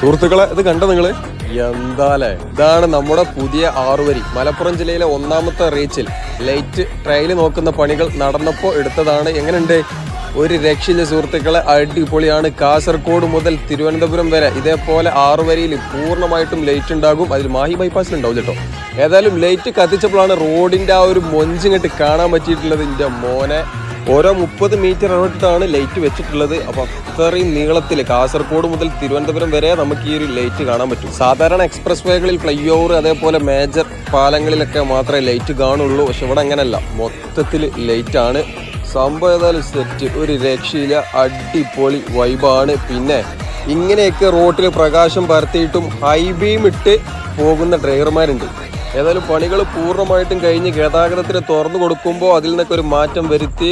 സുഹൃത്തുക്കളെ ഇത് കണ്ടോ നിങ്ങൾ? എന്താലേ? ഇതാണ് നമ്മുടെ പുതിയ ആറുവരി. മലപ്പുറം ജില്ലയിലെ ഒന്നാമത്തെ റീച്ചിൽ. ലൈറ്റ് ട്രയൽ നോക്കുന്ന പണികൾ നടന്നപ്പോൾ എടുത്തതാണ്. എങ്ങനെയുണ്ട്? ഒരു രക്ഷയിലെ സുഹൃത്തുക്കളെ. അടിപൊളിയാണ്. കാസർഗോഡ് മുതൽ തിരുവനന്തപുരം വരെ ഇതേപോലെ ആറുവരിയിൽ പൂർണമായിട്ടും ലൈറ്റ് ഉണ്ടാകും. അതിൽ മാഹി ബൈപ്പാസിൽ ഉണ്ടാവും കേട്ടോ. ഏതായാലും ലൈറ്റ് കത്തിച്ചപ്പോഴാണ് റോഡിന്റെ ആ ഒരു മൊഞ്ചിങ്ങട്ട് കാണാൻ പറ്റിയിട്ടുള്ളത്. എന്റെ മോനെ. ഓരോ മുപ്പത് മീറ്റർ ഇടവിട്ടാണ് ലൈറ്റ് വെച്ചിട്ടുള്ളത്. അപ്പൊ അത്രയും നീളത്തിൽ കാസർഗോഡ് മുതൽ തിരുവനന്തപുരം വരെ നമുക്ക് ഈ ഒരു ലൈറ്റ് കാണാൻ പറ്റും. സാധാരണ എക്സ്പ്രസ് വേകളിൽ ഫ്ലൈ ഓവർ അതേപോലെ മേജർ പാലങ്ങളിലൊക്കെ മാത്രമേ ലൈറ്റ് കാണുള്ളൂ. പക്ഷെ ഇവിടെ അങ്ങനെയല്ല. മൊത്തത്തിൽ ലൈറ്റ് ആണ്. സംഭവം ഏതായാലും സെറ്റ് ഒരു രക്ഷയില്ല. അടിപൊളി വൈബാണ് പിന്നെ ഇങ്ങനെയൊക്കെ റോട്ടിൽ പ്രകാശം പരത്തിയിട്ടും ഹൈ ബീം ഇട്ട് പോകുന്ന ഡ്രൈവർമാരുണ്ട് ഏതായാലും പണികൾ പൂർണമായിട്ടും കഴിഞ്ഞ് ഗതാഗതത്തിന് തുറന്നു കൊടുക്കുമ്പോൾ അതിൽ നിന്നൊക്കെ ഒരു മാറ്റം വരുത്തി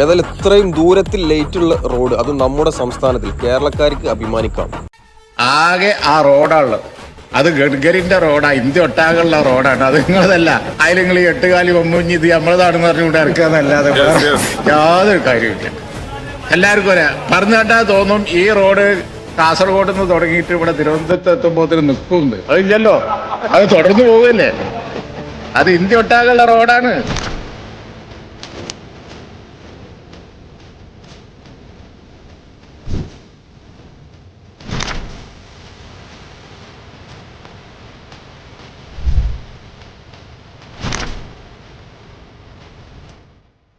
ഏതായാലും ഇത്രയും ദൂരത്തിൽ ലൈറ്റുള്ള റോഡ് അത് നമ്മുടെ സംസ്ഥാനത്തിൽ കേരളക്കാർക്ക് അഭിമാനിക്കാം. ആകെ ആ റോഡാണുള്ളത് അത് ഗഡ്കരിന്റെ റോഡാ ഇന്ത്യ ഒട്ടാകുള്ള റോഡാണ്. അത് നിങ്ങളതല്ല. അതിൽ നിങ്ങൾ ഈ എട്ടുകാലി ഒമ്പുഞ്ഞ് ഇത് നമ്മളതാണെന്ന് പറഞ്ഞുകൊണ്ട് ഇറക്കാന്നല്ലാതെ യാതൊരു കാര്യമില്ല എല്ലാവർക്കും ഒരാ പറഞ്ഞു കേട്ടാൽ തോന്നും ഈ റോഡ് കാസർഗോഡ് നിന്ന് തുടങ്ങിയിട്ട് ഇവിടെ തിരുവനന്തപുരത്ത് എത്തുമ്പോൾ നിൽക്കുന്നുണ്ട് അതില്ലല്ലോ. അത് തുടർന്ന് പോവുകയല്ലേ? അത് ഇന്ത്യ ഒട്ടാകെയുള്ള റോഡാണ്.